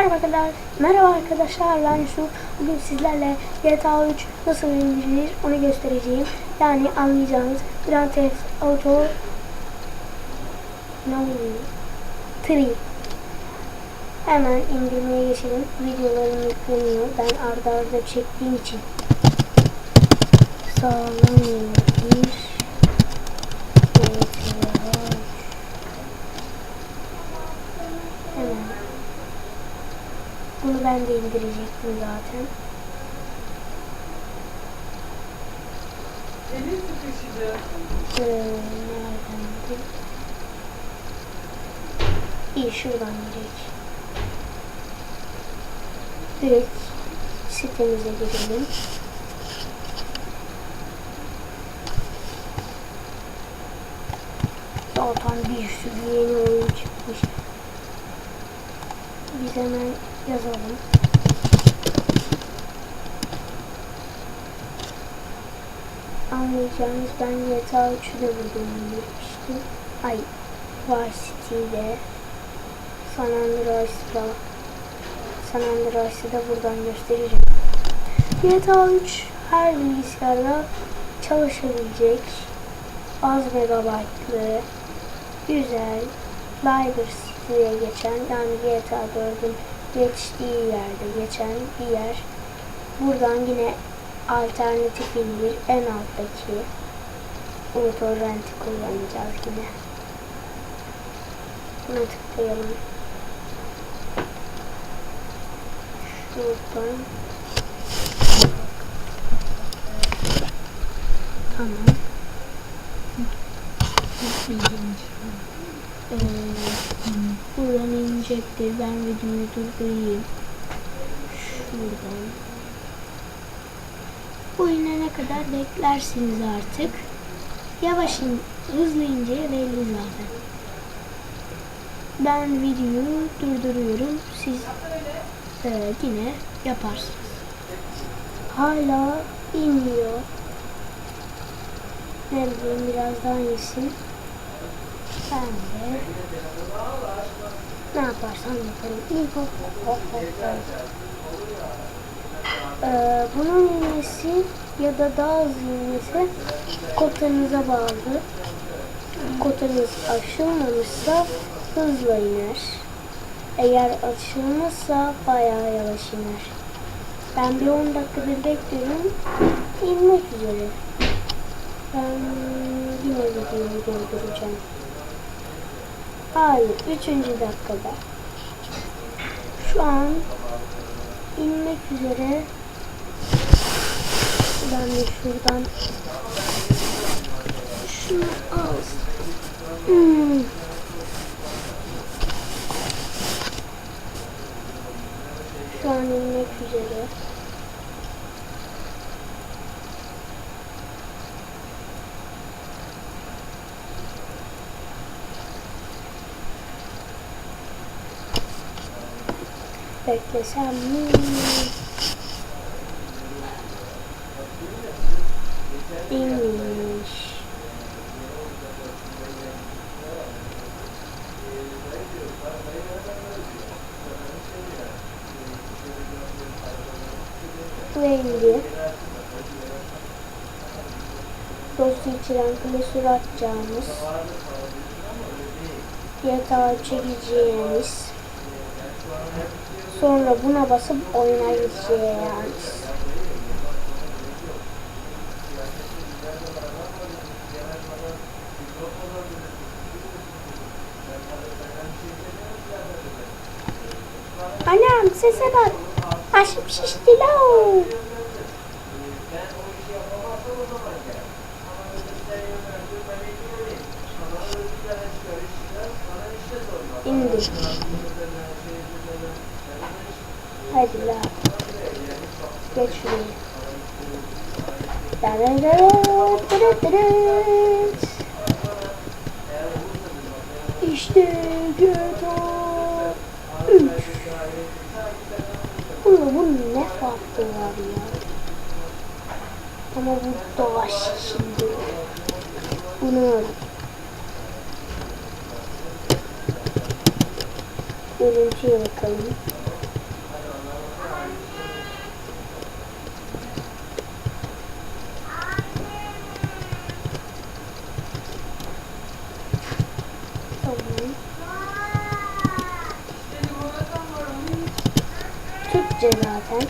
Merhaba arkadaşlar. Merhaba arkadaşlar. Ben Yusuf. Bugün sizlerle GTA 3 nasıl indirilir onu göstereceğim. Yani anlayacağınız Grand Theft Auto ne oluyor? 3. Hemen indirmeye geçelim. Videolarım yükleniyor. Ben arda arda şey çektiğim için sağlamıyor. Bir. Evet. Ben de indirecektim zaten. Elin sıkışacak. Ee, nereden gideyim? İyi şuradan direkt. Direkt sitemize girelim. Zaten bir sürü yeni oyun çıkmış. Biz hemen yazalım. Anlayacağınız ben yatağı üçüne bulunmuştum. Ay, Varsity'de San Andreas'da San Andreas'ı da buradan göstereceğim. GTA 3 her bilgisayarda çalışabilecek az megabaytlı güzel Cyber City'ye geçen yani GTA 4'ün geçtiği yerde geçen bir yer. Buradan yine alternatif indir en alttaki torrenti kullanacağız yine. Buna tıklayalım. Şuradan. Tamam. çekecektir. Ben videoyu durdurayım. Şuradan. Bu inene kadar beklersiniz artık. Yavaş in, hızlı inceye belli zaten. Ben videoyu durduruyorum. Siz e, yine yaparsınız. Hala inmiyor. Ne bileyim biraz daha iyisin. Ben de ne yaparsan yaparım. İyi hop hop hop hop. Ee, bunun inmesi ya da daha az inmesi kotanıza bağlı. Kotanız aşılmamışsa hızla iner. Eğer aşılmışsa bayağı yavaş iner. Ben bir 10 dakikadır bekliyorum. İnmek üzere. Ben bir orada dolduracağım. Hayır. Üçüncü dakikada. Şu an inmek üzere. Ben de şuradan şunu al. Hmm. Şu an inmek üzere. Beklesem mi? İnmiş. Rengi. Dostu içeren klasör atacağımız. Yatağa çekeceğimiz. Sonra buna basıp oyuna geçeceğiz. Anam sese bak. Başım şişti la. İndik. Hadi la. Geç şuraya. İşte GTA 3. Bunu bunun ne farkı var ya? Ama bu dolaş şimdi. Bunu Görüntüye bakalım. Türkçe zaten.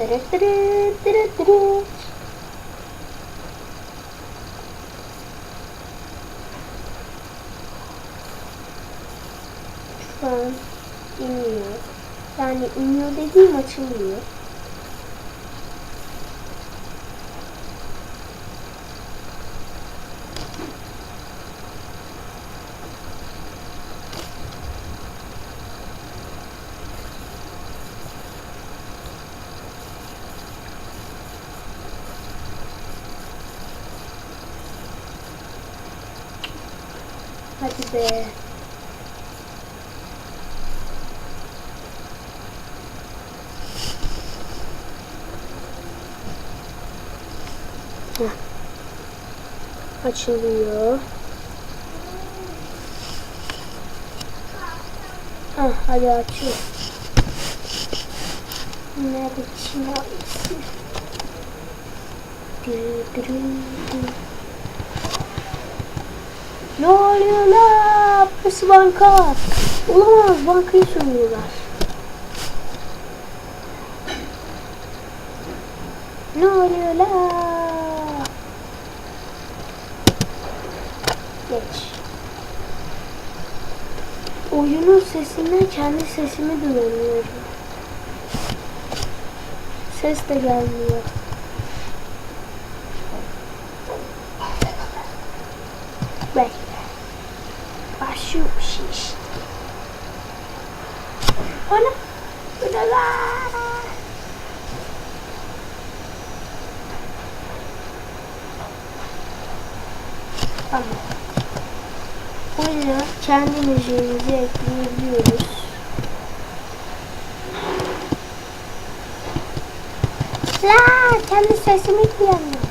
Dırıt dırıt dırıt dırıt. Şu an iniyor. Yani iniyor dediğim açılıyor. Be. Açılıyor. Ah, hadi açıyor. Nerede ailesi? Dırı dırı dırı. Ne oluyor la? Burası banka. Olamaz bankayı soruyorlar. Ne oluyor? Geç. Oyunun sesinden kendi sesimi duyamıyorum. Ses de gelmiyor. Ana. La. Tamam. Oyuna kendi müziğimizi ekleyebiliyoruz. La kendi sesimi duyamıyorum.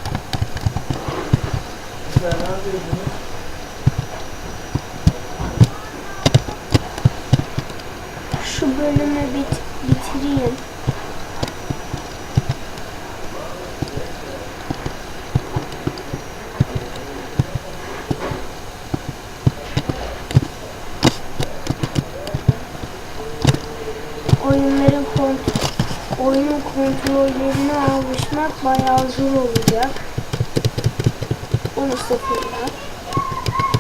Şu bölümü bit bitireyim. Oyunların kont oyunun kontrollerine alışmak bayağı zor olacak. Bunu sıfırlar.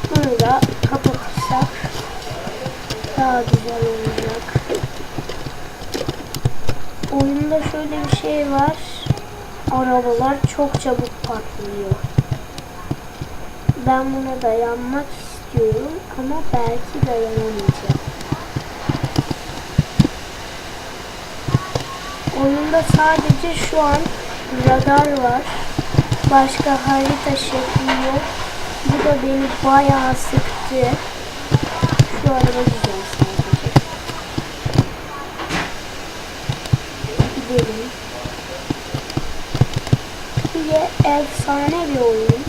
Bunu da kapatırsak daha güzel olacak. Oyunda şöyle bir şey var. Arabalar çok çabuk patlıyor. Ben buna dayanmak istiyorum ama belki dayanamayacağım. Oyunda sadece şu an radar var. Başka harita şekli yok. Bu da beni bayağı sıktı. Şu araba güzel sadece. Bir de efsane bir oyun.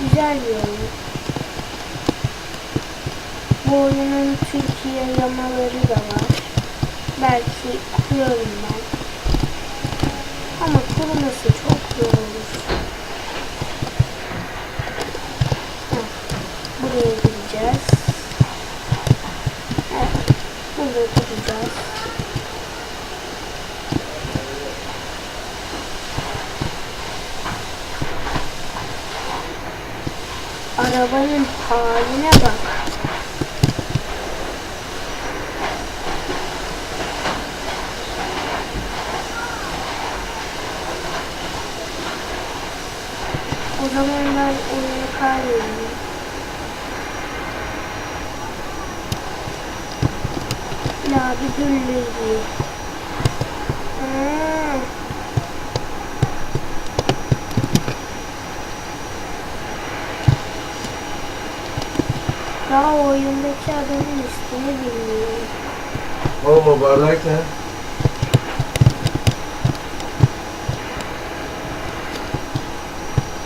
Güzel bir oyun. Bu oyunun Türkiye yamaları da var. Belki kurarım ben. Ama kurması çok zor olur. Buraya gideceğiz. Evet, burada gideceğiz. Arabanın haline bak. O zaman ben oyunu kaybediyorum. La bir güllüğü. Hmm. Daha oyundaki adamın ismini bilmiyorum. Oğlum o bardak ne?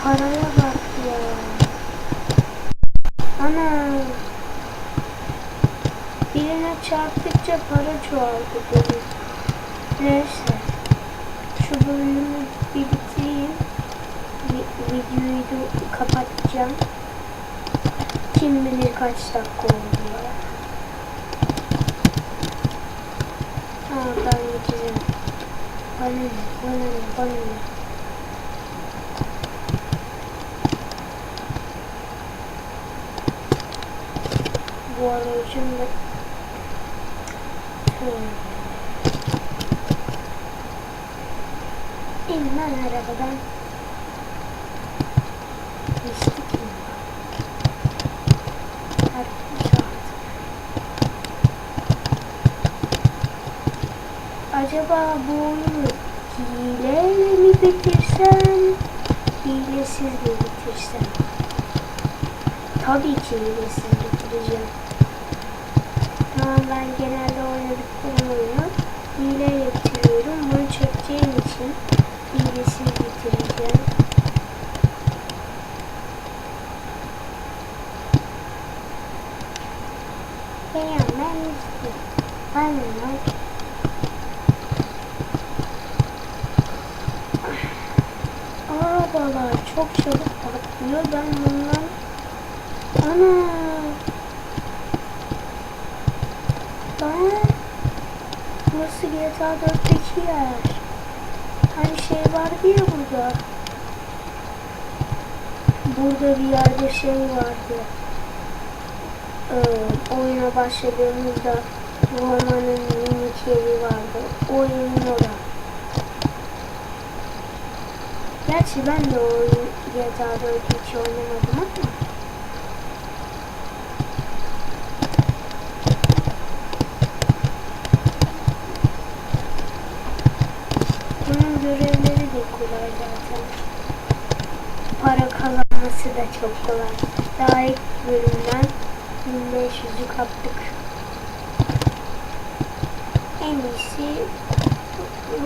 Paraya bak ya. Ana. Birine çarptıkça para çoğaldı dedi. Neyse. Şu bölümü bir bitireyim. Vi- videoyu kapatacağım. Kim bilir kaç dakika oldu ya. Aa ben geçeceğim. Bana ne, bana ne, bana ne. Bu aracın da... Şöyle. İn lan arabadan. Geçtik mi? Artık saat. Acaba bu oyunu hileyle mi bitirsem, hilesiz mi bitirsem? Tabii ki hilesiz bitireceğim. Ama ben genelde oynadıklarım oyunu hileyle bitiriyorum. Bunu çekeceğim için hilesiz bitireceğim. Beğenmezdim. Aynen. Arabalar çok çabuk patlıyor. Ben bundan... Ana! Ben... Burası GTA 4'teki yer. Hani şey vardı ya burada. Burada bir yerde şey vardı. Ee, oyuna başladığımızda Roma'nın minik evi vardı. Oyunun orada. Gerçi ben de o oyun GTA 4 hiç oynamadım ama. Bunun görevleri de kolay zaten. Para kazanması da çok kolay. Daha ilk bölümden 1500'ü kaptık. En iyisi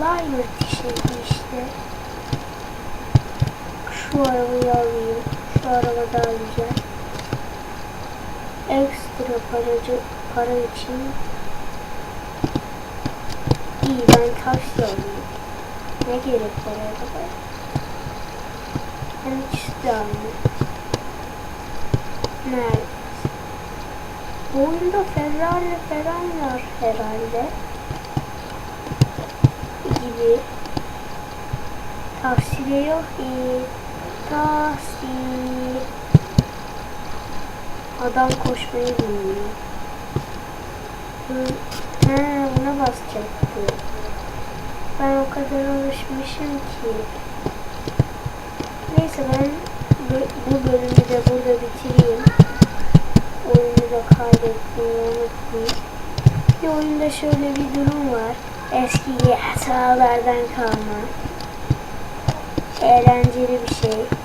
Lion şeydi işte. Şu arabayı alayım. Şu araba daha güzel. Ekstra paracı, para için iyi ben taksi alayım. Ne gerek var arabaya? Ben ikisi de alayım. Nerede? Bu oyunda Ferrari falan var herhalde. Gibi. Taksi de yok ki. Taksi. Adam koşmayı bilmiyor. He, buna basacaktı. Ben o kadar alışmışım ki. Neyse ben bu, bölümü de burada bitireyim. Oyunu da kaydetmeyi unutmayayım. Bir oyunda şöyle bir durum var. Eski GTA'lardan kalma. Eğlenceli bir şey.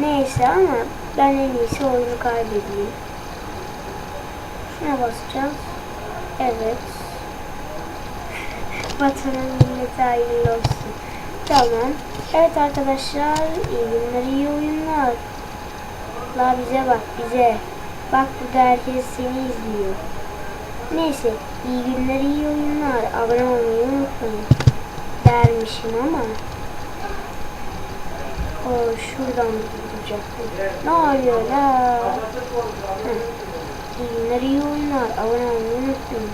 Neyse ama ben en iyisi oyunu kaydedeyim. Şuna basacağız. Evet. Vatanın milleti hayırlı olsun. Tamam. Evet arkadaşlar iyi günler iyi oyunlar. La bize bak bize. Bak burada herkes seni izliyor. Neyse iyi günler iyi oyunlar. Abone olmayı unutmayın. Dermişim ama. O şuradan bulacaktım. Ne oluyor la? Oyunlar. Abone olmayı unutmayın.